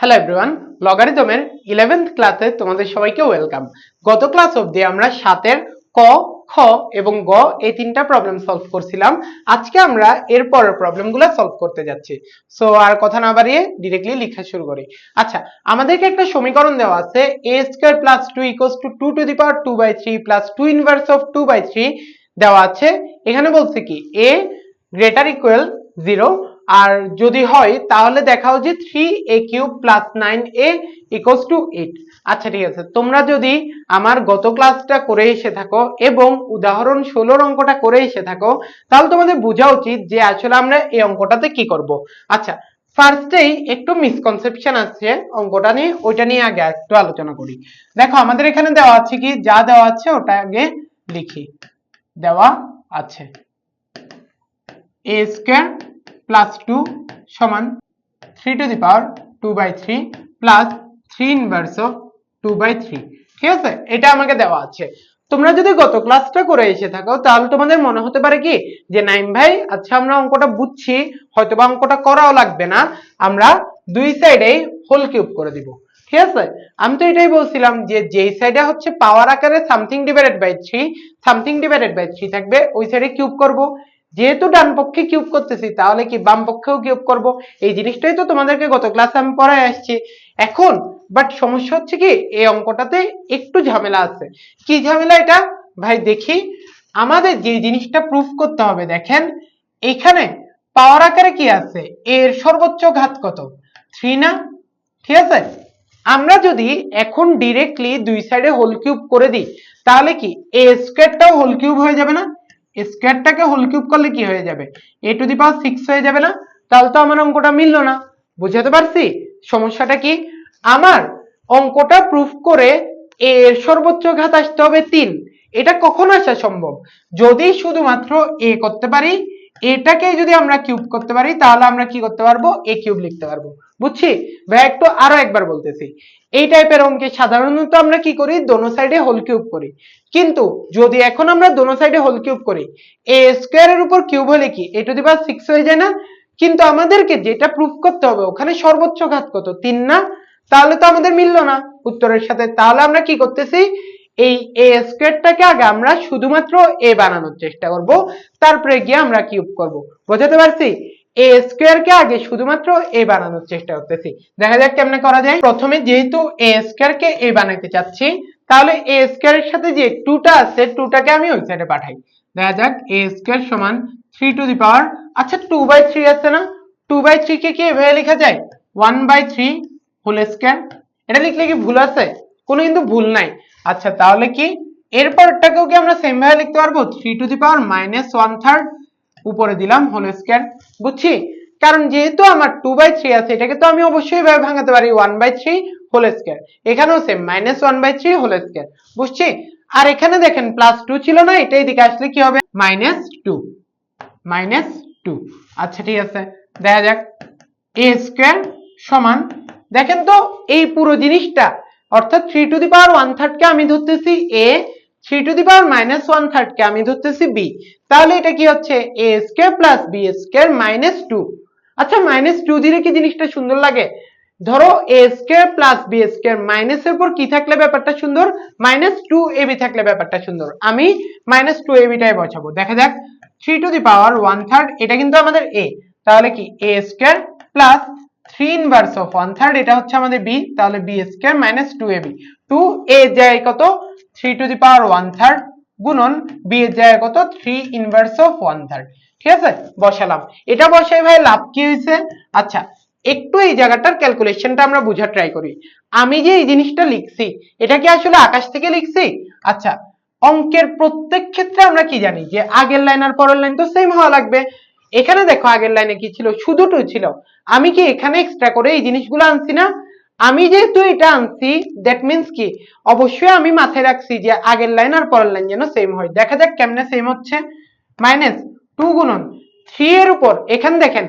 Hello everyone লগারিদমের eleventh ক্লাসে তোমাদের সবাইকে ওয়েলকাম গত ক্লাস অবধি আমরা সাতের ক, খ এবং গ এই তিনটা প্রবলেম সলভ করছিলাম। আজকে আমরা এর পরের প্রবলেমগুলো সলভ করতে যাচ্ছি। সো আর কথা না বাড়িয়ে ডিরেক্টলি লেখা শুরু করি। আচ্ছা আমাদেরকে একটা সমীকরণ দেওয়া আছে। A square plus two equals to two to the power two by three plus two inverse of two by three দেওয়া আছে। এখানে বলছে কি? এ গ্রেটার ইকুয়াল জিরো আর যদি হয়, তাহলে দেখাও যে three a cube plus nine a equals to eight আচ্ছা ঠিক আছে। তোমরা যদি আমার গত ক্লাসটা করে এসে থাকো এবং উদাহরণ ষোলোর অঙ্কটা করে এসে থাকো, তাহলে তোমাদের বোঝা উচিত যে আসলে আমরা এই অঙ্কটাতে কি করব। আচ্ছা ফার্স্টেই একটু মিসকনসেপশন আছে অঙ্কটা নিয়ে, ওইটা নিয়ে আগে একটু আলোচনা করি। দেখো, আমাদের এখানে দেওয়া আছে কি? যা দেওয়া আছে ওটা আগে লিখি। দেওয়া আছে। এ স্কোয়ার প্লাস টু সমান three to the power two by three plus three inverse of two by three ঠিক আছে? এটা আমাকে দেওয়া আছে। তোমরা যদি গত ক্লাসটা করে এসে থাকো, তাহলে তোমাদের মনে হতে পারে কি? যে নাইম ভাই আচ্ছা আমরা অঙ্কটা বুঝছি হয়তো বা অঙ্কটা করাও লাগবে না, আমরা দুই সাইডেই হোল কিউব করে দিব। ঠিক আছে? আমি তো এটাই বলছিলাম যে যেই সাইডে হচ্ছে পাওয়ার আকারে something divided by three something divided by three থাকবে, ওই সাইডে কিউব করব। যেহেতু ডান পক্ষে কিউব করতেছি, তাহলে কি বাম পক্ষেও কিউব করব? এই জিনিসটাই তো তোমাদেরকে গত ক্লাসে আমি পড়ায় আসছি। এখন বাট সমস্যা হচ্ছে কি, এই অঙ্কটাতে একটু ঝামেলা আছে। কি ঝামেলা এটা? ভাই, দেখি। আমাদের যে জিনিসটা প্রুফ করতে হবে, দেখেন, এখানে পাওয়ার আকারে কি আছে? এর সর্বোচ্চ ঘাত কত? থ্রি না? ঠিক আছে? আমরা যদি এখন ডিরেক্টলি দুই সাইডে হোল কিউব করে দিই, তাহলে কি এ স্কোয়ারটাও হোল কিউব হয়ে যাবে না? স্কোয়ারটাকে হোল কিউব করলে কি হয়ে যাবে? এ টু দি পাওয়ার সিক্স হয়ে যাবে না? তাহলে তো আমার অঙ্কটা মিললো না। বুঝাতে পারছি? সমস্যাটা কি? আমার অঙ্কটা প্রুফ করে এর সর্বোচ্চ ঘাত আসতে হবে তিন। এটা কখন আসা সম্ভব? যদি শুধুমাত্র এ করতে পারি, এটাকে যদি আমরা কিউব করতে পারি, তাহলে আমরা কি করতে পারব? এ কিউব লিখতে পারব। বুঝছি? ভাই, একটু আরও একবার বলতেছি। এই টাইপের অঙ্কে সাধারণত আমরা কি করি? দোনো সাইডে হোল কিউব করি। কিন্তু যদি এখন আমরা দোনো সাইডে হোল কিউব করি এ স্কোয়ারের উপর কিউব হলে কি? A to the power six হয়ে যায় না? কিন্তু আমাদেরকে যেটা প্রুফ করতে হবে, ওখানে সর্বোচ্চ ঘাত কত? তিন না? তাহলে তো আমাদের মিললো না। উত্তরের সাথে। তাহলে আমরা কি করতেছি? এই এ স্কোয়ারটাকে আগে আমরা শুধুমাত্র এ বানানোর চেষ্টা করব। তারপরে গিয়ে আমরা কিউব করব। বোঝাতে পারছি? এ স্কোয়ারকে আগে শুধুমাত্র এ বানানোর চেষ্টা করতেছি। দেখা যাক কেমনে করা যায়। প্রথমে যেহেতু এ স্কোয়ারকে এ বানাইতে চাচ্ছি, তাহলে এ স্কোয়ারের সাথে যে টুটা আছে টুটাকে আমি ওই সাইডে পাঠাই। দেখা যাক এ স্কোয়ার সমান থ্রি টু দি পাওয়ার আচ্ছা টু বাই থ্রি আছে না? টু বাই থ্রি কে কি এভাবে লেখা যায়? One by three whole square এটা লিখলে কি ভুল আছে? কোনো কিন্তু ভুল নাই। আচ্ছা তাহলে কি? এরপরটাকেও কি আমরা সেম ভাবে লিখতে পারব? Three to the power minus one third উপরে দিলাম হোল স্কোয়ার বুঝছি? কারণ যেহেতু আমার টু বাই থ্রি আছে, এটাকে তো আমি অবশ্যই ভাবে ভাঙাতে পারি one by three whole square এখানেও same minus one by three whole square বুঝছি? আর এখানে দেখেন প্লাস টু ছিল না, এটা এদিকে আসলে কি হবে? মাইনাস টু মাইনাস টু আচ্ছা ঠিক আছে। দেখা যাক। এ স্কোয়ার সমান, দেখেন তো, এই পুরো জিনিসটা, অর্থাৎ three to the power one থার্ডকে আমি ধরতেছি a three to the power minus one থার্ডকে আমি ধরতেছি বি। তাহলে এটা কি হচ্ছে? A square plus b square minus two. আচ্ছা মাইনাস টু দিলে কি জিনিসটা সুন্দর লাগে? ধরো a square plus b square minus এর উপর কি থাকলে ব্যাপারটা সুন্দর? মাইনাস টু এবি থাকলে ব্যাপারটা সুন্দর। আমি মাইনাস টু এ এবিটাই বসাবো। দেখা যাক, three to the power one third, এটা কিন্তু আমাদের এ। তাহলে কি? A square plus three inverse of one third, এটা হচ্ছে আমাদের বি। তাহলে b square minus two a b. Two a যায় কত? Three to the power one third গুণন বি এর জায়গায় কত? Three inverse of one third ঠিক আছে? বসালাম। এটা বসাই ভাই, লাভ কি হয়েছে? আচ্ছা একটু এই জায়গাটার ক্যালকুলেশনটা আমরা বোঝার ট্রাই করি। আমি যে এই জিনিসটা লিখছি, এটা কি আসলে আকাশ থেকে লিখছি? আচ্ছা অঙ্কের প্রত্যেক ক্ষেত্রে আমরা কি জানি? যে আগের লাইন আর পরের লাইন তো সেম হওয়া লাগবে। এখানে দেখো আগের লাইনে কি ছিল? শুধু টু ছিল। আমি কি এখানে এক্সট্রা করে এই জিনিসগুলো আনছি না? আমি যেহেতু এটা আনছি দ্যাট মিন্স কি? অবশ্যই আমি মাথায় রাখছি যে আগের লাইন আর পরের লাইন যেন সেম হয়। দেখা যাক কেমনে সেম হচ্ছে। মাইনাস টু গুণন। থ্রি এর উপর, এখানে দেখেন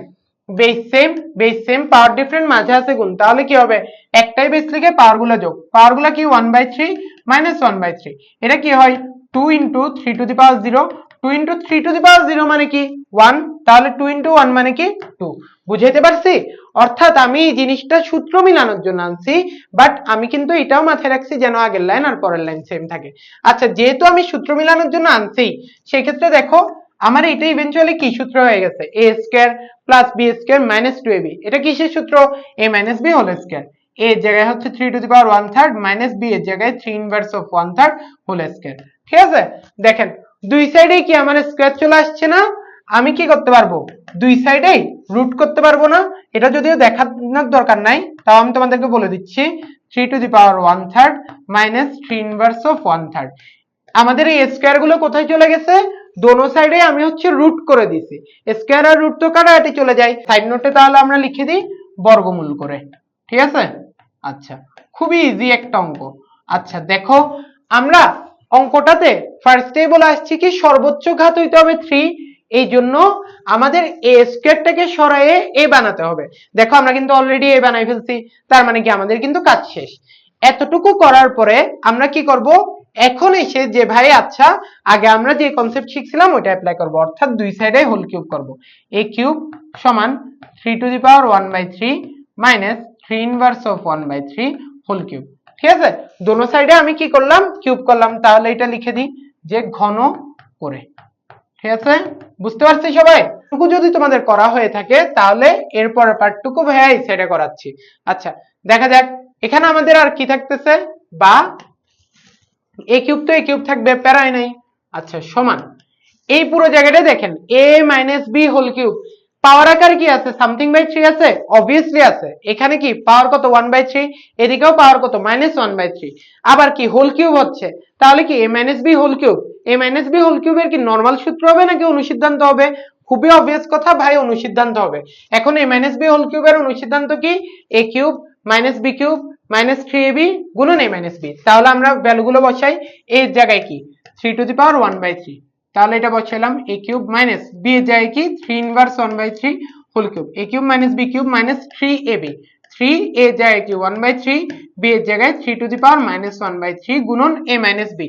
base same base same power different মাঝে আছে গুণ। তাহলে কি হবে? একটাই বেস লিখে পাওয়ারগুলো যোগ। পাওয়ারগুলো কি? One by three minus one by three এটা কি হয়? Two into three to the power zero two into three to the power zero মানে কি? ওয়ান তাহলে টু ইন্টু ওয়ান মানে কি? টু বুঝাইতে পারছি? অর্থাৎ আমি এই জিনিসটা সূত্র মিলানোর জন্য আনছি বাট আমি কিন্তু এটাও মাথায় রাখছি যেন আগের লাইন আর পরের লাইন সেম থাকে। আচ্ছা যেহেতু আমি সূত্র মিলানোর জন্য আনছি, সেক্ষেত্রে দেখো, আমার এটা ইভেনচুয়ালি কি সূত্র হয়ে গেছে? A square plus b square minus two a b এটা কিসের সূত্র? A minus b whole square a এর জায়গায় হচ্ছে three to the power one third minus b এর জায়গায় three inverse of one third whole square ঠিক আছে? দেখেন, দুই সাইডে কি আমার স্কোয়ার চলে আসছে না? আমি কি করতে পারব? দুই সাইডেই রুট করতে পারব না। এটা যদিও দেখানোর দরকার নাই, তাও আমি তোমাদেরকে বলে দিচ্ছি। Three to the power one third minus three inverse of one third আমাদের এই স্কোয়ারগুলো কোথায় চলে গেছে? দোনো সাইডে আমি হচ্ছে রুট করে দিছি স্কোয়ার আর রুট তো কাটাকাটি চলে যায়। সাইড নোটে তাহলে আমরা লিখে দিই বর্গমূল করে। ঠিক আছে? আচ্ছা খুবই ইজি একটা অঙ্ক। আচ্ছা দেখো, আমরা অঙ্কটাতে ফার্স্টেই বলে আসছি কি? সর্বোচ্চ ঘাত হইতে হবে থ্রি এই জন্য আমাদের এ স্কোয়ারটাকে সরায়ে এ বানাতে হবে। দেখো, আমরা কিন্তু অলরেডি এ বানাই ফেলছি, তার মানে কি আমাদের কিন্তু কাজ শেষ। এতটুকু করার পরে আমরা কি করব? এখন এসে যে ভাই আচ্ছা আগে আমরা যে কনসেপ্ট শিখছিলাম ওটা অ্যাপ্লাই করব। অর্থাৎ দুই সাইডে হোল কিউব করব। এ কিউব সমান three to the power one by three minus three inverse of one by three whole cube ঠিক আছে? দোনো সাইডে আমি কি করলাম? কিউব করলাম। তাহলে এটা লিখে দিই যে ঘন করে। ঠিক আছে? বুঝতে পারছি সবাই? টুকু যদি তোমাদের করা হয়ে থাকে, তাহলে এরপর পার্টটুকু ভাইয়া এই সাইডে করাচ্ছি। আচ্ছা দেখা যাক, এখানে আমাদের আর কি থাকতেছে? বা এ কিউব তো এ কিউব থাকবে প্যারাই নাই। আচ্ছা সমান। এই পুরো জায়গাটা দেখেন a minus b whole cube power আকার কি আছে? সামথিং বাই থ্রি আছে? অবভিয়াসলি আছে। এখানে কি? পাওয়ার কত? ওয়ান বাই থ্রি এদিকেও পাওয়ার কত? মাইনাস ওয়ান বাই থ্রি আবার কি? হোল কিউব হচ্ছে। তাহলে কি? A minus b whole cube a minus b whole কিউবের কি নর্মাল সূত্র হবে নাকি অনুসিদ্ধান্ত হবে? খুবই অবভিয়াস কথা ভাই, অনুসিদ্ধান্ত হবে। এখন এ মাইনাস বি হোল কিউবের অনুসিদ্ধান্ত কি? A cube minus b cube minus three a b গুণন এ মাইনাস বি তাহলে আমরা ভ্যালুগুলো বসাই। এর জায়গায় কি? Three to the power one by three তাহলে এটা বসাইলাম এ কিউব মাইনাস বি জায়গায় কি? Three inverse one by three whole cube a cube minus b cube minus three a b three a জায়গায় কি? ওয়ান বাই থ্রি বি এর জায়গায় three to the power minus one by three গুণন a minus b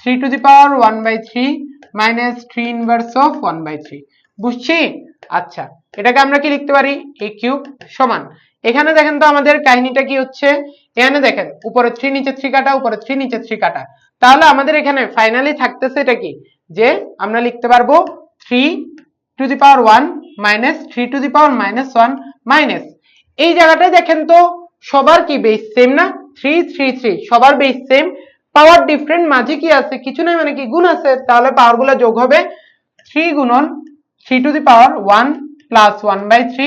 three to the power one by three minus three inverse of one by three বুঝছি? আচ্ছা এটাকে আমরা কি লিখতে পারি? এ কিউব সমান। এখানে দেখেন তো আমাদের কাহিনীটা কি হচ্ছে? এখানে দেখেন উপরে থ্রি নিচে থ্রি কাটা উপরে থ্রি নিচে থ্রি কাটা। তাহলে আমাদের এখানে ফাইনালি থাকতেছে এটা কি? যে আমরা লিখতে পারব three to the power one minus three to the power minus one minus এই জায়গাটায় দেখেন তো, সবার কি বেস সেম না? থ্রি থ্রি থ্রি সবার বেস সেম পাওয়ার ডিফারেন্ট মাঝে কি আছে? কিছু নাই মানে কি গুণ আছে? তাহলে পাওয়ারগুলো যোগ হবে থ্রি গুণন three to the power one plus one by three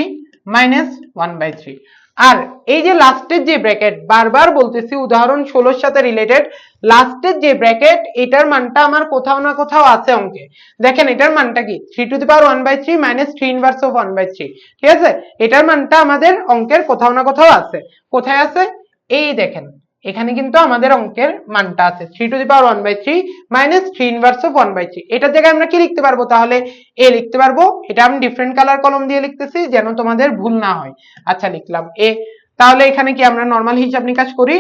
minus one by three আর এই যে লাস্টের যে ব্র্যাকেট বারবার বলতেছি, উদাহরণ ষোলোর সাথে রিলেটেড লাস্টের যে ব্র্যাকেট এটার মানটা আমার কোথাও না কোথাও আছে অঙ্কে। দেখেন, এটার মানটা কি? Three to the power one by three minus three inverse of one by three ঠিক আছে? এটার মানটা আমাদের অঙ্কের কোথাও না কোথাও আছে। কোথায় আছে? এই দেখেন। এখানে কিন্তু আমাদের অঙ্কের মানটা আছে। Three to the power one by three minus three inverse of one by three এটার জায়গায় আমরা কি লিখতে পারব? তাহলে এ লিখতে পারব। এটা আমি ডিফারেন্ট কালার কলম দিয়ে লিখতেছি যেন তোমাদের ভুল না হয়। আচ্ছা লিখলাম এ তাহলে এখানে কি আমরা নর্মাল হিসাব নিকাশ করি?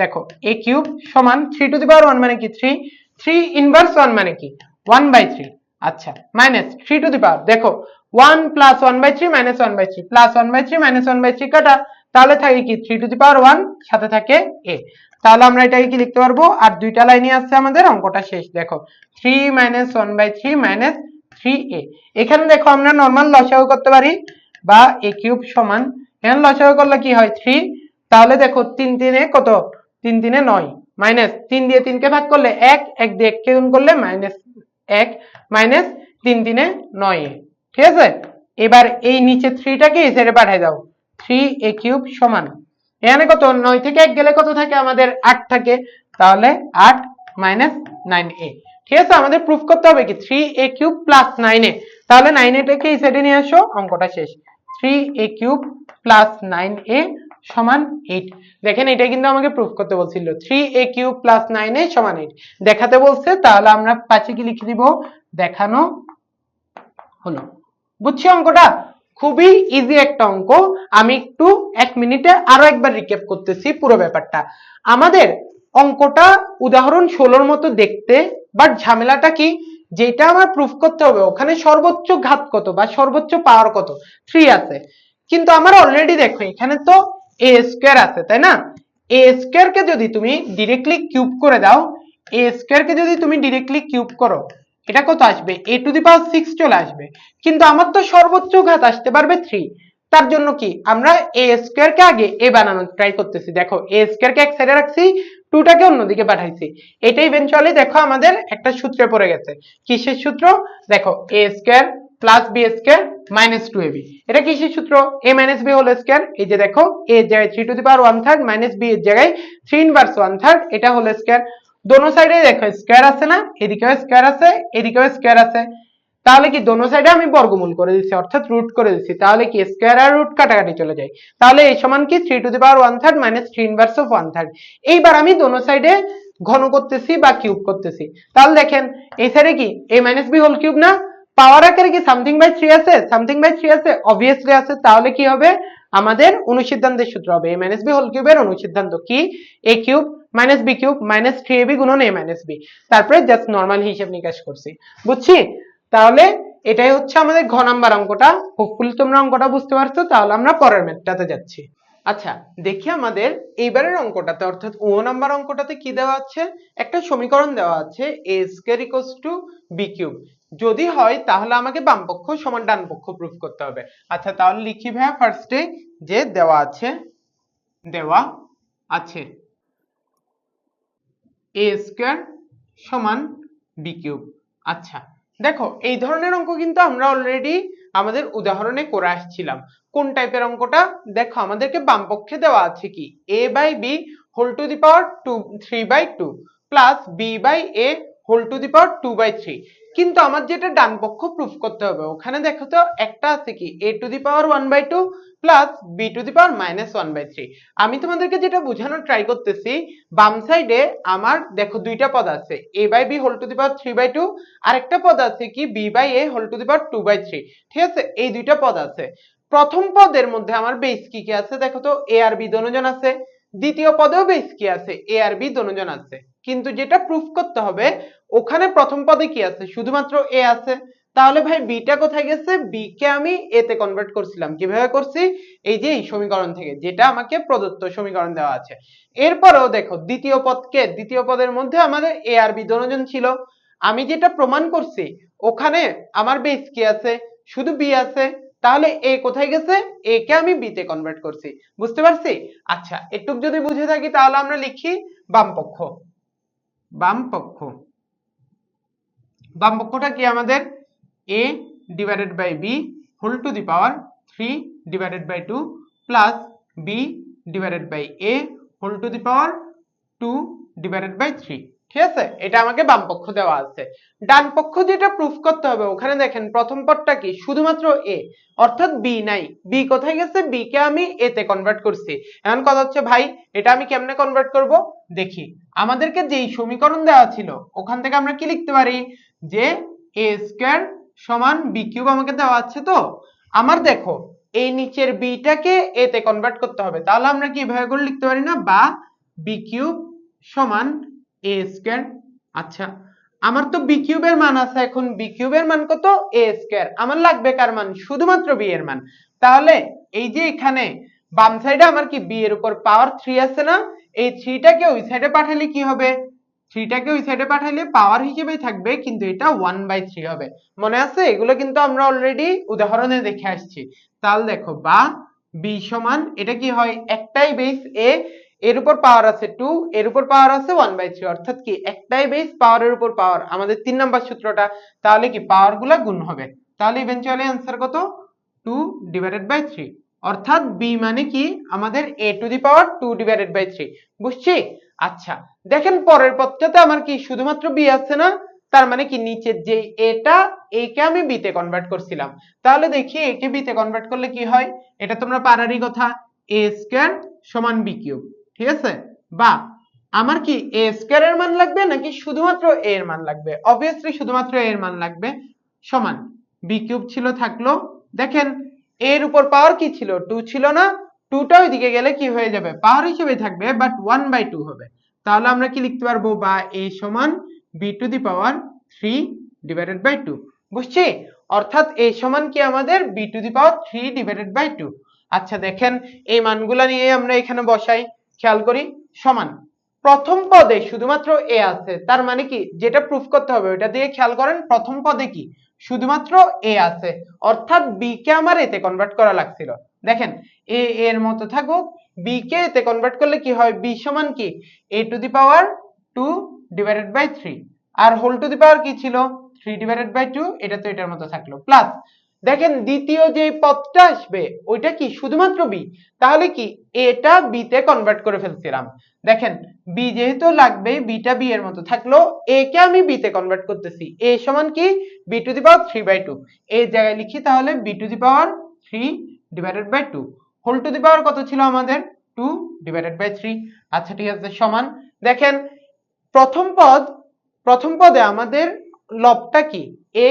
দেখো এ কিউব সমান three to the power one মানে কি? থ্রি থ্রি ইনভার্স ওয়ান মানে কি? ওয়ান বাই থ্রি আচ্ছা minus three to the power দেখো one plus one by three minus one by three plus one by three minus one by three কাটা। তাহলে থাকে কি? Three to the power one সাথে থাকে এ তাহলে আমরা এটাকে কি লিখতে পারব? আর দুইটা লাইনই আছে আমাদের, অঙ্কটা শেষ। দেখো three minus one by three minus three a এখানে দেখো, আমরা নর্মাল লসাগু করতে পারি, বা এ কিউব সমান। এখানে লসাগু করলে কি হয়? থ্রি তাহলে দেখো, তিন তিনে কত? তিন তিনে নয়। মাইনাস তিন দিয়ে তিনকে ভাগ করলে এক এক দিয়ে এককে গুণ করলে মাইনাস এক মাইনাস তিন তিনে নয়। ঠিক আছে? এবার এই নিচে থ্রিটাকে এই সাইডে পাঠিয়ে দাও। থ্রি এ কিউব সমান। এখানে কত? নয় থেকে এক গেলে কত থাকে? আমাদের আট থাকে। তাহলে আট মাইনাস নাইন এ ঠিক আছে? আমাদের প্রুফ করতে হবে কি? Three a cube plus nine a তাহলে নাইন এটাকে এই সাইডে নিয়ে আসো, অঙ্কটা শেষ। Three a cube plus nine a সমান এইট দেখেন, এটা কিন্তু আমাকে প্রুফ করতে বলছিল। Three a cube plus nine a সমান এইট দেখাতে বলছে, তাহলে আমরা পাশে কি লিখে দিব? দেখানো হলো। বুঝছি অঙ্কটা? খুবই ইজি একটা অঙ্ক। আমি একটু এক মিনিটে আরও একবার রিক্যাপ করতেছি পুরো ব্যাপারটা। আমাদের অঙ্কটা উদাহরণ ষোলোর মতো দেখতে বাট ঝামেলাটা কি? যেটা আমার প্রুফ করতে হবে, ওখানে সর্বোচ্চ ঘাত কত বা সর্বোচ্চ পাওয়ার কত? থ্রি আছে। কিন্তু আমার অলরেডি দেখো, এখানে তো এ স্কোয়ার আছে, তাই না? এ স্কোয়ার কে যদি তুমি ডিরেক্টলি কিউব করে দাও এ স্কোয়ার কে যদি তুমি ডিরেক্টলি কিউব করো এটা কত আসবে? এ টু দি পাওয়ার সিক্স চলে আসবে। কিন্তু আমার তো সর্বোচ্চ ঘাত আসতে পারবে থ্রি তার জন্য কি? আমরা এ স্কোয়ার কে আগে এ বানানোর ট্রাই করতেছি। দেখো এ স্কোয়ার কে এক সাইডে রাখছি টুটাকে অন্যদিকে পাঠাইছি। এটা ইভেনচুয়ালি দেখো আমাদের একটা সূত্রে পড়ে গেছে। কিসের সূত্র? দেখো a square plus b square minus two a b এটা কিসের সূত্র? A minus b whole square এই যে দেখো এ এর জায়গায় three to the power one third minus b এর জায়গায় থ্রি ইনভার্স ওয়ান থার্ড এটা হোল স্কোয়ার দোনো সাইডে দেখো স্কোয়ার আছে না? এদিকেও স্কোয়ার আছে, এদিকেও স্কোয়ার আছে। তাহলে কি দোনো সাইডে আমি বর্গমূল করে দিচ্ছি অর্থাৎ রুট করে দিচ্ছি তাহলে কি স্কোয়ার আর রুট কাটাকাটি চলে যায়? তাহলে এই সমান কি? Three to the power one third minus three inverse of one third এইবার আমি দোনো সাইডে ঘন করতেছি বা কিউব করতেছি। তাহলে দেখেন, এই সাইডে কি? A minus b whole cube না? পাওয়ার আকারে কি সামথিং বাই থ্রি আছে? সামথিং বাই থ্রি আছে অবভিয়াসলি আছে। তাহলে কি হবে? আমাদের অনুসিদ্ধান্তের সূত্র হবে। এ মাইনাস বি হোল কিউবের অনুসিদ্ধান্ত কি? A cube minus b cube minus three a b গুণন এ মাইনাস বি তারপরে জাস্ট নর্মাল হিসেব নিকাশ করছি। বুঝছি? তাহলে এটাই হচ্ছে আমাদের ঘ নাম্বার অঙ্কটা। হোপফুলি তোমরা অঙ্কটা বুঝতে পারছ, তাহলে আমরা পরের ম্যাথটাতে যাচ্ছি। আচ্ছা দেখি আমাদের এইবারের অঙ্কটাতে, অর্থাৎ ও নাম্বার অঙ্কটাতে কি দেওয়া আছে? একটা সমীকরণ দেওয়া আছে a square equals to b cube যদি হয়, তাহলে আমাকে বাম পক্ষ সমান ডান পক্ষ প্রুফ করতে হবে। আচ্ছা তাহলে লিখি ভাইয়া ফার্স্টে যে দেওয়া আছে দেওয়া আছে। এ স্কোয়ার সমান বি কিউব আচ্ছা দেখো, এই ধরনের অঙ্ক কিন্তু আমরা অলরেডি আমাদের উদাহরণে করে আসছিলাম। কোন টাইপের অঙ্কটা? দেখো, আমাদেরকে বাম পক্ষে দেওয়া আছে কি? A by b whole to the power two three by two plus b by a whole to the power two by three কিন্তু আমার যেটা ডান পক্ষ প্রুফ করতে হবে, ওখানে দেখো তো একটা আছে কি, a to the power one by two plus b to the power minus one by three আমি তোমাদেরকে যেটা বোঝানোর ট্রাই করতেছি, বাম সাইডে আমার দেখো দুইটা পদ আছে, a by b whole to the power three by two আরেকটা পদ আছে কি b by a whole to the power two by three ঠিক আছে? এই দুইটা পদ আছে। প্রথম পদের মধ্যে আমার বেস কি কি আছে, দেখো তো এ আর বি দনোজন আছে। দ্বিতীয় পদেও বেস কি আছে এ আর বি দনোজন আছে। কিন্তু যেটা প্রুফ করতে হবে ওখানে প্রথম পদে কি আছে? শুধুমাত্র এ আছে। তাহলে ভাই বিটা কোথায় গেছে? বি কে আমি এ তে কনভার্ট করছিলাম। কীভাবে করছি? এই যে এই সমীকরণ থেকে, যেটা আমাকে প্রদত্ত সমীকরণ দেওয়া আছে। এরপরেও দেখো, দ্বিতীয় পদকে, দ্বিতীয় পদের মধ্যে আমাদের এ আর বি দনোজন ছিল। আমি যেটা প্রমাণ করছি, ওখানে আমার বেস কি আছে? শুধু বি আছে। তাহলে এ কোথায় গেছে? এ কে আমি বি তে কনভার্ট করছি। বুঝতে পারছি? আচ্ছা একটু যদি বুঝে থাকি তাহলে আমরা লিখি বাম পক্ষ বাম পক্ষ পক্ষটা কি আমাদের? A divided by b whole to the power three divided by two plus b divided by a whole to the power two divided by three ঠিক আছে? এটা আমাকে বাম পক্ষ দেওয়া আছে। ডান পক্ষ যেটা প্রুফ করতে হবে। ওখানে দেখেন, প্রথম পদটা কি? শুধুমাত্র এ অর্থাৎ বি নাই। বি কোথায় গেছে? বি কে আমি এ তে কনভার্ট করছি। এখন কথা হচ্ছে, ভাই, এটা আমি কেমনে কনভার্ট করব? দেখি। আমাদেরকে যেই সমীকরণ দেওয়া ছিল, ওখান থেকে আমরা কি লিখতে পারি? যে এ স্কয়ার সমান বি কিউব আমাকে দেওয়া আছে তো? আমার দেখো, এই নিচের বিটাকে এ তে কনভার্ট করতে হবে। তাহলে আমরা কি এভাবে করে লিখতে পারি না? বা বি কিউব সমান এ স্কয়ার আচ্ছা। আমার তো বি কিউবের মান আছে, এখন বি কিউবের মান কত? এ স্কয়ার আমার লাগবে কার মান? শুধুমাত্র বি এর মান। তাহলে এই যে এখানে বাম সাইডে আমার কি বি এর উপর পাওয়ার থ্রি আছে না? এই থ্রিটাকে ওই সাইডে পাঠালে কি হবে? থ্রিটাকে ওই সাইডে পাঠালে পাওয়ার হিসেবেই থাকবে, কিন্তু এটা ওয়ান বাই থ্রি হবে। মনে আছে? এগুলো কিন্তু আমরা অলরেডি উদাহরণে দেখে আসছি। তাহলে দেখো, বা বি সমান, এটা কি হয়? একটাই বেস এ এর উপর পাওয়ার আছে টু এর উপর পাওয়ার আছে ওয়ান বাই থ্রি অর্থাৎ কি একটাই বেস পাওয়ারের উপর পাওয়ার আমাদের তিন নাম্বার সূত্রটা, তাহলে কি পাওয়ারগুলা গুণ হবে? তাহলে ইভেনচুয়ালি অ্যান্সার কত? টু ডিভাইডেড বাই থ্রি অর্থাৎ বি মানে কি? আমাদের a to the power two divided by three বুঝছি? আচ্ছা দেখেন পরের পদটাতে আমার কি শুধুমাত্র বি আছে না? তার মানে কি নিচের যে এটা একে আমি বি তে কনভার্ট করছিলাম। তাহলে দেখি একে বি তে কনভার্ট করলে কি হয়? এটা তোমরা পারারই কথা এ স্কয়ার সমান বি কিউব ঠিক আছে? বা আমার কি এ স্কয়ার এর মান লাগবে নাকি শুধুমাত্র এ এর মান লাগবে? অবভিয়াসলি শুধুমাত্র এ এর মান লাগবে। সমান। বি কিউব ছিল, থাকল। দেখেন এর উপর পাওয়ার কি ছিল? টু ছিল না। টুটা ওইদিকে গেলে কি হয়ে যাবে? পাওয়ার হিসেবে থাকবে বাট ওয়ান বাই টু হবে। তাহলে আমরা কি লিখতে পারব? বা এ সমান b to the power three divided by two বুঝছি? অর্থাৎ এ সমান কি আমাদের? B to the power three divided by two আচ্ছা দেখেন, এই মানগুলা নিয়ে আমরা এখানে বসাই। খেয়াল করি, সমান। প্রথম পদে শুধুমাত্র এ আছে, তার মানে কি? যেটা প্রুফ করতে হবে ওটা দিয়ে খেয়াল করেন, প্রথম পদে কি? শুধুমাত্র এ আছে, অর্থাৎ বি কে আমার এতে কনভার্ট করা লাগছিল। দেখেন, এ এর মতো থাকুক বি কে এতে কনভার্ট করলে কি হয়? বি সমান কি? A to the power two divided by three R whole to the power কি ছিল? থ্রি ডিভাইডেড বাই টু এটা তো এটার মতো থাকল। প্লাস দেখেন, দ্বিতীয় যে পদটা আসবে, ওইটা কি? শুধুমাত্র বি তাহলে কি? এটা বি তে কনভার্ট করে ফেলছিলাম। দেখেন বি যেহেতু লাগবে বিটা বি এর মতো থাকল এ কে আমি বি তে কনভার্ট করতেছি। এ সমান কি? B to the power three by two এই জায়গায় লিখি তাহলে b to the power three divided by two whole to the power কত ছিল আমাদের? টু ডিভাইডেড বাই থ্রি আচ্ছা ঠিক আছে, সমান। দেখেন, প্রথম পদ, প্রথম পদে আমাদের লবটা কি? এ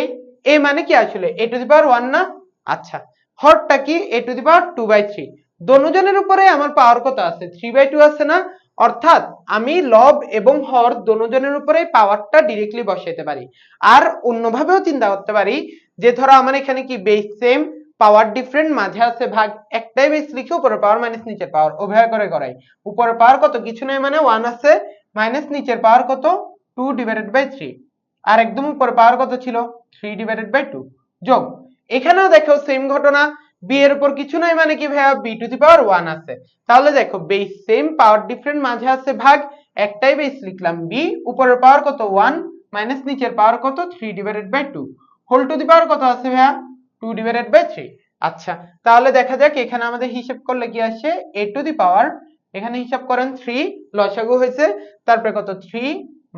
এ মানে কি আসলে? এ টু দি পাওয়ার ওয়ান না? আচ্ছা। হরটা কি? A to the power two by three দনোজনের উপরে আমার পাওয়ার কত আছে? থ্রি বাই টু আছে না? অর্থাৎ আমি লব এবং হর দনোজনের উপরে পাওয়ারটা ডিরেক্টলি বসাইতে পারি। আর অন্যভাবেও চিন্তা করতে পারি যে ধরো আমার এখানে কি বেস সেম পাওয়ার ডিফারেন্ট মাঝে আছে ভাগ একটাই বেস লিখে উপরে পাওয়ার মাইনাস নিচের পাওয়ার উভয় করে করাই উপরের পাওয়ার কত? কিছু নেই মানে ওয়ান আছে মাইনাস নিচের পাওয়ার কত? টু ডিভাইডেড বাই থ্রি আর একদম উপরে পাওয়ার কত ছিল? থ্রি ডিভাইডেড বাই টু যোগ। এখানেও দেখো সেম ঘটনা বি এর উপর কিছু নাই মানে কি ভাইয়া? B to the power one আছে। তাহলে দেখো বেস সেম পাওয়ার ডিফারেন্ট মাঝে আছে ভাগ। একটাই বেস লিখলাম বি উপরের পাওয়ার কত? ওয়ান মাইনাস নিচের পাওয়ার কত? Three divided by two whole to the power কত আছে ভাইয়া? টু ডিভাইডেড বাই থ্রি আচ্ছা তাহলে দেখা যাক, এখানে আমাদের হিসাব করলে কি আসে? এ টু দি পাওয়ার এখানে হিসাব করেন থ্রি লসাগু হয়েছে, তারপরে কত? থ্রি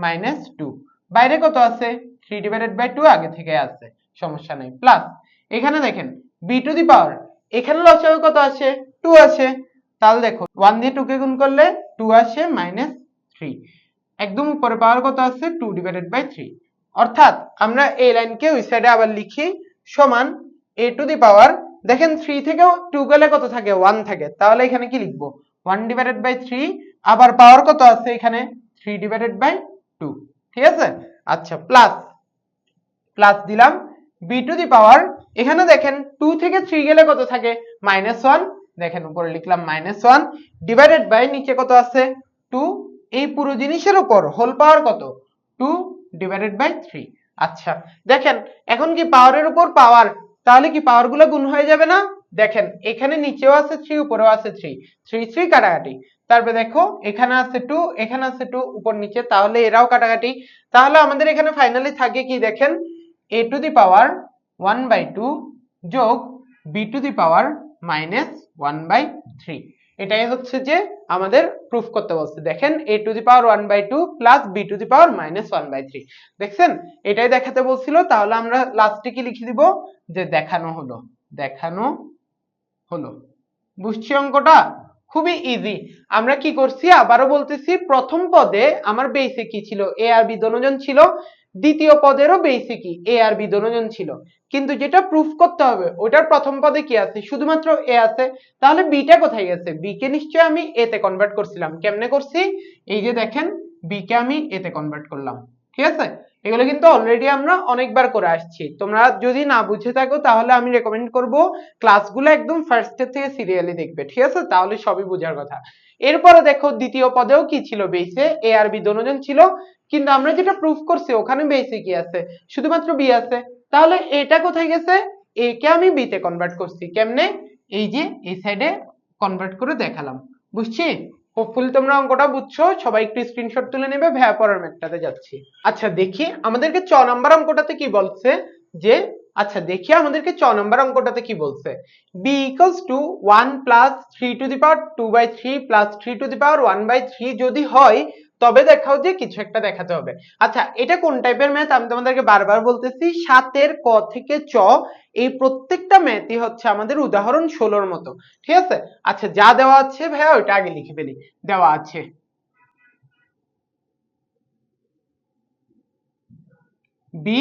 মাইনাস টু বাইরে কত আছে? থ্রি ডিভাইডেড বাই টু আগে থেকে আছে, সমস্যা নেই। প্লাস এখানে দেখেন বি টু দি পাওয়ার এখানে লসাগু কত আছে টু আছে তাহলে দেখো ওয়ান দিয়ে টু কে গুণ করলে টু আসে মাইনাস থ্রি একদম উপরে পাওয়ার কত আছে? টু ডিভাইডেড বাই থ্রি অর্থাৎ, আমরা এই লাইনকে ওই সাইডে আবার লিখি, সমান এ টু দি পাওয়ার দেখেন থ্রি থেকেও টু গেলে কত থাকে? ওয়ান থাকে। তাহলে এখানে কি লিখব? ওয়ান ডিভাইডেড বাই থ্রি আবার পাওয়ার কত আছে এখানে? থ্রি ডিভাইডেড বাই টু ঠিক আছে? আচ্ছা প্লাস প্লাস দিলাম। বি টু দি পাওয়ার এখানে দেখেন টু থেকে থ্রি গেলে কত থাকে? মাইনাস ওয়ান দেখেন উপরে লিখলাম মাইনাস ওয়ান ডিভাইডেড বাই নিচে কত আছে? টু এই পুরো জিনিসের উপর হোল পাওয়ার কত? টু ডিভাইডেড বাই থ্রি আচ্ছা দেখেন, এখন কি পাওয়ারের উপর পাওয়ার তাহলে কি পাওয়ারগুলো গুণ হয়ে যাবে না? দেখেন, এখানে নিচেও আছে থ্রি উপরেও আছে থ্রি থ্রি থ্রি কাটাকাটি। তারপরে দেখো, এখানে আছে টু এখানে আছে টু উপর নিচে, তাহলে এরাও কাটাকাটি। তাহলে আমাদের এখানে ফাইনালি থাকে কি দেখেন? A to the power one by two যোগ b to the power minus one by three এটাই হচ্ছে যে আমাদের প্রুফ করতে বলছে। দেখেন a to the power one by two plus b to the power minus one by three দেখছেন? এটাই দেখাতে বলছিল। তাহলে আমরা লাস্টে কি লিখে দিব? যে দেখানো হলো। দেখানো হলো। বুঝছি অঙ্কটা? খুবই ইজি আমরা কি করছি? আবারও বলতেছি, প্রথম পদে আমার বেসে কি ছিল? এ আর বি ছিল। দ্বিতীয় পদেরও বেসে কি এ আর বি দনোজন ছিল। কিন্তু যেটা প্রুফ করতে হবে, ওটার প্রথম পদে কি আছে? শুধুমাত্র এ আছে। তাহলে বিটা কোথায় গেছে? বি কে নিশ্চয়ই আমি এ তে কনভার্ট করছিলাম। কেমনে করছি? এই যে দেখেন বি কে আমি এ তে কনভার্ট করলাম। ঠিক আছে? এগুলো কিন্তু অলরেডি আমরা অনেকবার করে আসছি। তোমরা যদি না বুঝে থাকো, তাহলে আমি রেকমেন্ড করব ক্লাসগুলো একদম ফার্স্ট থেকে সিরিয়ালি দেখবে, ঠিক আছে? তাহলে সবই বোঝার কথা। এরপরে দেখো দ্বিতীয় পদেও কি ছিল বেসে এ? আর বি দনোজন ছিল, কিন্তু আমরা যেটা প্রুফ করছি, ওখানে বেসে কি আছে? শুধুমাত্র বি আছে। তাহলে এটা কোথায় গেছে? এ কে আমি বি তে কনভার্ট করছি। কেমনে? এই যে এই সাইডে কনভার্ট করে দেখালাম। বুঝছি? হোপফুলি তোমরা অঙ্কটা বুঝছ। সবাই একটু স্ক্রিনশট তুলে নেবে, ভ্যা পরের ম্যাথটাতে যাচ্ছি। আচ্ছা দেখি আমাদেরকে চ নম্বর অঙ্কটাতে কি বলছে? যে আচ্ছা দেখি আমাদেরকে চ নম্বর অঙ্কটাতে কি বলছে। B equals to one plus three to the power two by three plus three to the power one by three যদি হয় তবে দেখাও যে কিছু একটা দেখাতে হবে। আচ্ছা এটা কোন টাইপের ম্যাথ আমি তোমাদেরকে বারবার বলতেছি, সাতের ক থেকে চ, এই প্রত্যেকটা ম্যাথই হচ্ছে আমাদের উদাহরণ ষোলোর মতো। ঠিক আছে? আচ্ছা যা দেওয়া আছে ভাইয়া, ওইটা আগে লিখে ফেলি। দেওয়া আছে। বি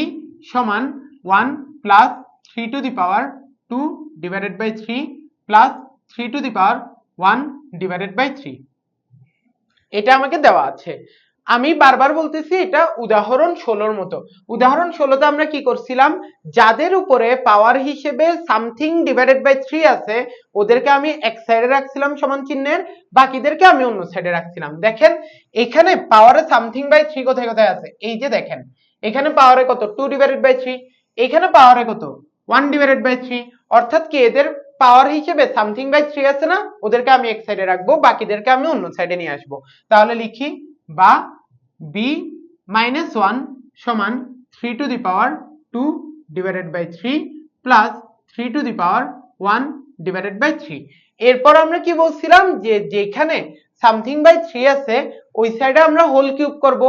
সমান one plus three to the power two divided by three plus three to the power one divided by three এটা আমাকে দেওয়া আছে। আমি বারবার বলতেছি এটা উদাহরণ ষোলোর মতো। উদাহরণ ষোলোতে আমরা কি করছিলাম? যাদের উপরে পাওয়ার হিসেবে সামথিং ডিভাইডেড বাই থ্রি আছে, ওদেরকে আমি এক সাইডে রাখছিলাম সমান চিহ্নের, বাকিদেরকে আমি অন্য সাইডে রাখছিলাম। দেখেন, এখানে পাওয়ারে সামথিং বাই থ্রি কোথায় কোথায় আছে? এই যে দেখেন, এখানে পাওয়ারে কত? টু ডিভাইডেড বাই থ্রি এখানে পাওয়ারে কত? ওয়ান ডিভাইডেড বাই থ্রি অর্থাৎ কি এদের পাওয়ার হিসেবে সামথিং বাই থ্রি আছে না? ওদেরকে আমি এক সাইডে রাখব, বাকিদেরকে আমি অন্য সাইডে নিয়ে আসব। তাহলে লিখি বা বি মাইনাস ওয়ান সমান three to the power two divided by three plus three to the power one divided by three এরপর আমরা কি বলছিলাম? যে যেখানে সামথিং বাই থ্রি আছে, ওই সাইডে আমরা হোল কিউব করব।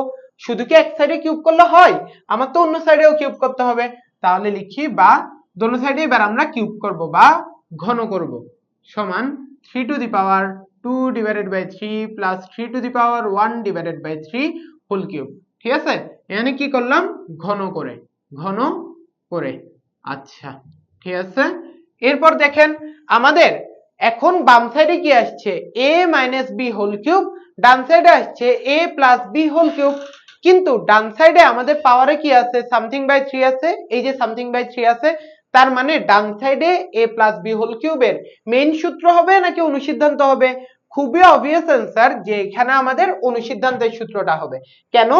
শুধু কি এক সাইডে কিউব করলে হয়? আমার তো অন্য সাইডেও কিউব করতে হবে। তাহলে লিখি বা, দোনো সাইডে এবার আমরা কিউব করব বা ঘন করব। সমান three to the power two divided by three plus three to the power one divided by three whole cube ঠিক আছে? এখানে কি করলাম? ঘন করে ঘন করে। আচ্ছা ঠিক আছে? এরপর দেখেন, আমাদের এখন বাম সাইডে কি আসছে? A minus b whole cube ডান সাইডে আসছে a plus b whole cube কিন্তু ডান সাইডে আমাদের পাওয়ারে কি আছে? সামথিং বাই থ্রি আছে। এই যে সামথিং বাই থ্রি আছে তার মানে ডান সাইডে এ প্লাস বি হোল কিউবের মেইন সূত্র হবে নাকি অনুসিদ্ধান্ত হবে? খুবই অবভিয়াস অ্যান্সার যে এখানে আমাদের অনুসিদ্ধান্তের সূত্রটা হবে। কেন?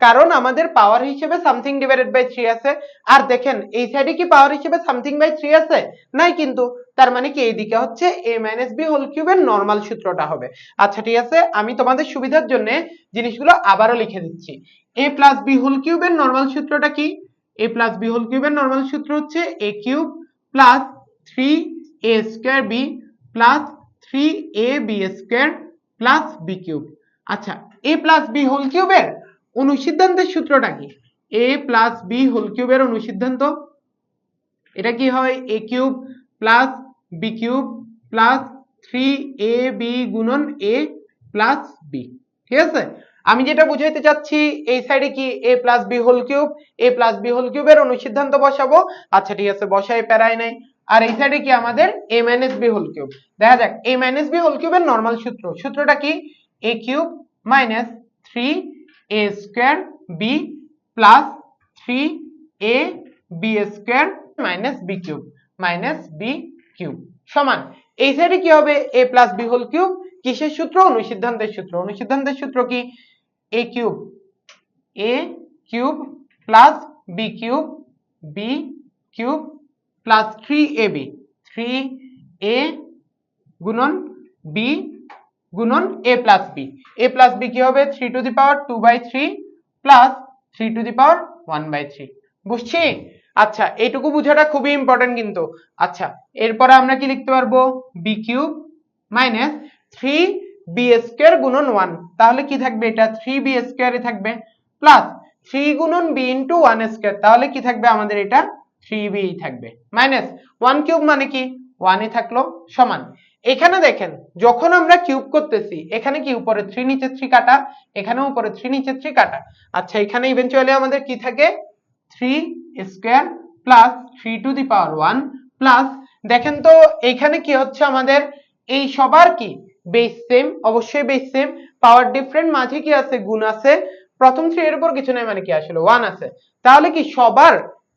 কারণ আমাদের পাওয়ার হিসেবে সামথিং ডিভাইডেড বাই থ্রি আছে। আর দেখেন, এই সাইডে কি পাওয়ার হিসেবে সামথিং বাই থ্রি আছে? নাই কিন্তু। তার মানে কি? এইদিকে হচ্ছে এ মাইনাস বি হোল কিউবের নর্মাল সূত্রটা হবে। আচ্ছা ঠিক আছে? আমি তোমাদের সুবিধার জন্য জিনিসগুলো আবারও লিখে দিচ্ছি। এ প্লাস বি হোল কিউবের নর্মাল সূত্রটা কি? এ প্লাস বি হোল কিউবের নর্মাল সূত্র হচ্ছে a cube plus three a square b plus three a b square plus b cube আচ্ছা এ প্লাস বি হোল কিউবের অনুসিদ্ধান্তের সূত্রটা কি? এ প্লাস বি হোল কিউবের অনুসিদ্ধান্ত। এটা কি হয়? A cube plus b cube plus three a b গুণন এ প্লাস বি ঠিক আছে? আমি যেটা বুঝাইতে চাচ্ছি, এই সাইডে কি a plus b whole cube a plus b whole কিউবের অনুসিদ্ধান্ত বসাবো? আচ্ছা ঠিক আছে, বসাই, প্যারাই নাই। আর এই সাইডে কি আমাদের a minus b whole cube দেখা যাক এ মাইনাস বি হোল কিউবের নর্মাল সূত্র। সূত্রটা কি? A cube minus three a square b plus three a b square minus b cube minus b cube সমান। এই সাইডে কি হবে? A plus b whole cube কিসের সূত্র? অনুসিদ্ধান্তের সূত্র। অনুসিদ্ধান্তের সূত্র কি? A cube a cube plus b cube b cube plus three a b three a গুণন বি গুণন a plus b a plus b কি হবে? Three to the power two by three plus three to the power one by three বুঝছি? আচ্ছা এইটুকু বোঝাটা খুবই important কিন্তু। আচ্ছা এরপরে আমরা কি লিখতে পারব? B cube minus three b square গুণন ওয়ান তাহলে কি থাকবে এটা? থ্রি বি স্কোয়ারই থাকবে। প্লাস থ্রি গুণন বি ইন্টু ওয়ান স্কোয়ার তাহলে কি থাকবে? আমাদের এটা থ্রি বি থাকবে। মাইনাস ওয়ান কিউব মানে কি? ওয়ানই থাকল সমান। এখানে দেখেন, যখন আমরা কিউব করতেছি, এখানে কি? উপরে থ্রি নিচে থ্রি কাটা এখানে উপরে থ্রি নিচে থ্রি কাটা। আচ্ছা এখানে ইভেনচুয়ালি আমাদের কি থাকে? Three square plus three to the power one plus দেখেন তো, এখানে কি হচ্ছে আমাদের? এই সবার কি? বেস সেম অবশ্যই বেস সেম পাওয়ার ডিফারেন্ট মাঝে কি আছে? গুণ আছে। প্রথম থ্রি এর উপর কিছু নাই মানে কি আসলে? ওয়ান আছে। তাহলে কি সবার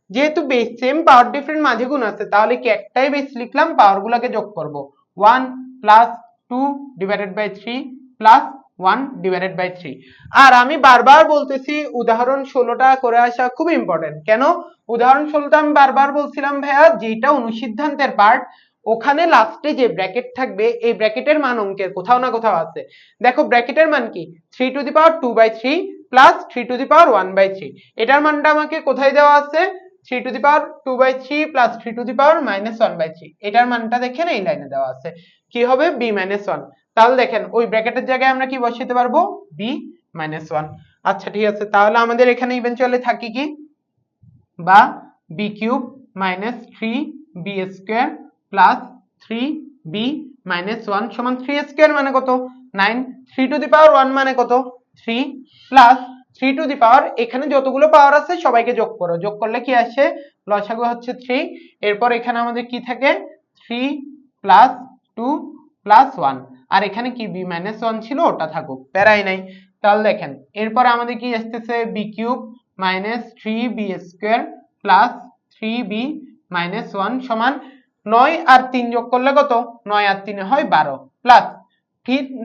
যেহেতু বেস সেম পাওয়ার ডিফারেন্ট মাঝে গুণ আছে, তাহলে কি একটাই বেস লিখলাম? পাওয়ার গুলাকে যোগ করব। One plus two divided by three plus one divided by three আর আমি বারবার বলতেছি, উদাহরণ ষোলোটা করে আসা খুব ইম্পর্টেন্ট কেন? উদাহরণ ষোলোটা আমি বারবার বলছিলাম ভাইয়া যেটা অনুসিদ্ধান্তের পার্ট ওখানে লাস্টে যে ব্র্যাকেট থাকবে, এই ব্র্যাকেটের মান অঙ্কের কোথাও না কোথাও আছে। দেখো ব্র্যাকেটের মান কি? Three to the power two by three plus three to the power one by three এটার মানটা আমাকে কোথায় দেওয়া আছে? Three to the power two by three plus three to the power minus one by three এটার মানটা দেখেন, এই লাইনে দেওয়া আছে। কি হবে? বি মাইনাস ওয়ান তাহলে দেখেন, ওই ব্র্যাকেটের জায়গায় আমরা কি বসাতে পারব? বি মাইনাস ওয়ান আচ্ছা ঠিক আছে, তাহলে আমাদের এখানে ইভেনচুয়ালি থাকি কি? বা b cube minus three b square plus three b minus one সমান থ্রি স্কোয়ার মানে কত? Nine three to the power one মানে কত? Three plus three to the power এখানে যতগুলো পাওয়ার আছে সবাইকে যোগ করো। যোগ করলে কি আসে? লসাগু হচ্ছে থ্রি এরপর এখানে আমাদের কি থাকে? Three plus two plus one আর এখানে কি বি মাইনাস ওয়ান ছিল ওটা থাকুক, প্যারাই নাই। তাহলে দেখেন, এরপর আমাদের কি আসতেছে? B cube minus three b square plus three b minus one সমান নয় আর তিন যোগ করলে কত? নয় আর তিনে হয় বারো। Plus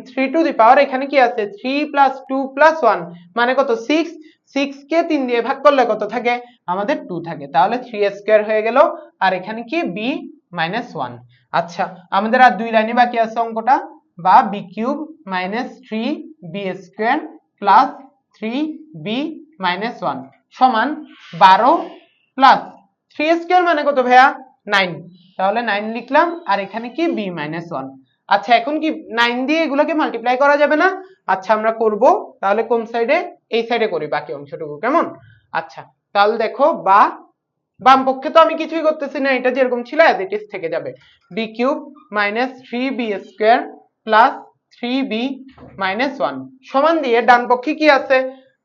three to the power এখানে কি আছে? Three plus two plus one মানে কত? সিক্স সিক্স কে তিন দিয়ে ভাগ করলে কত থাকে? আমাদের টু থাকে। তাহলে থ্রি স্কোয়ার হয়ে গেল। আর এখানে কি? বি মাইনাস ওয়ান আচ্ছা আমাদের আর দুই লাইনে বাকি আছে অঙ্কটা। বা b cube minus three b square plus three b minus one সমান বারো প্লাস থ্রি স্কোয়ার মানে কত ভাইয়া? নাইন। তাহলে নাইন লিখলাম, আর এখানে কি? বি মাইনাস ওয়ান আচ্ছা এখন কি নাইন দিয়ে এগুলোকে মাল্টিপ্লাই করা যাবে না? আচ্ছা আমরা করব। তাহলে কোন সাইডে এই সাইডে করি বাকি অংশটুকু, কেমন? আচ্ছা তাহলে দেখো, বা বাম পক্ষে তো আমি কিছুই করতেছি না, এটা যেরকম ছিল অ্যাজ ইট ইজ থেকে যাবে। B cube minus three b square plus three b minus one সমান দিয়ে ডান পক্ষে কি আছে?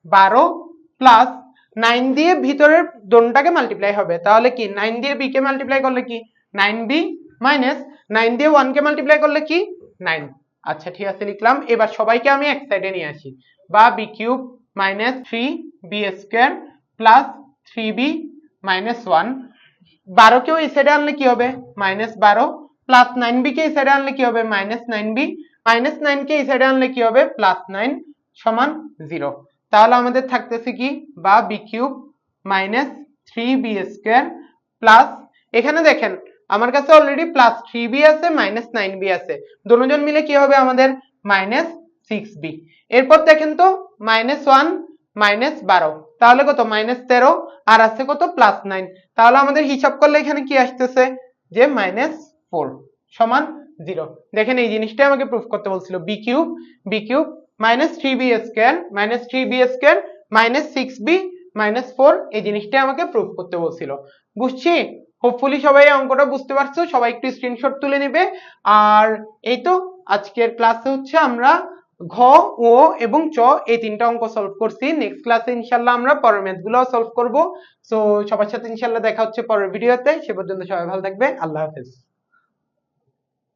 বারো প্লাস নাইন দিয়ে ভিতরের দোনটাকে মাল্টিপ্লাই হবে। তাহলে কি? নাইন দিয়ে বি কে মাল্টিপ্লাই করলে কি? নাইন বি মাইনাস নাইন দিয়ে ওয়ান কে মাল্টিপ্লাই করলে কি? নাইন। আচ্ছা ঠিক আছে, লিখলাম। এবার সবাইকে আমি এক সাইডে নিয়ে আসি। বা b cube minus three b square plus three b minus one বারোকেও এই সাইডে আনলে কি হবে? মাইনাস বারো প্লাস নাইন বি কে এই সাইডে আনলে কি হবে? Minus nine b minus nine কে এই সাইডে আনলে কি হবে? প্লাস নাইন সমান জিরো তাহলে আমাদের থাকতেছে কি? বা b cube minus three b square plus এখানে দেখেন, আমার কাছে অলরেডি প্লাস থ্রি বি আছে মাইনাস নাইন বি আছে। দুজন মিলে কি হবে আমাদের? মাইনাস সিক্স বি এরপর দেখেন তো মাইনাস ওয়ান মাইনাস বারো। তাহলে কত? মাইনাস তেরো, আর আছে কত? প্লাস নাইন তাহলে আমাদের হিসাব করলে এখানে কি আসতেছে? যে মাইনাস ফোর সমান জিরো দেখেন এই জিনিসটাই আমাকে প্রুফ করতে বলছিল। B cube b cube minus three b square minus three b square minus six b minus four এই জিনিসটাই আমাকে প্রুফ করতে বলছিল। বুঝছি? হোপফুলি সবাই অঙ্কটা বুঝতে পারছ, সবাই একটু স্ক্রিনশট তুলে নেবে। আর এই তো, আজকের ক্লাসে হচ্ছে আমরা ঘ, ও এবং চ এই তিনটা অঙ্ক সলভ করছি। নেক্সট ক্লাসে ইনশাল্লাহ আমরা পরের ম্যাথগুলো সলভ করব। সো সবার সাথে ইনশাল্লাহ দেখা হচ্ছে পরের ভিডিওতে সে পর্যন্ত সবাই ভালো থাকবে আল্লাহ হাফেজ।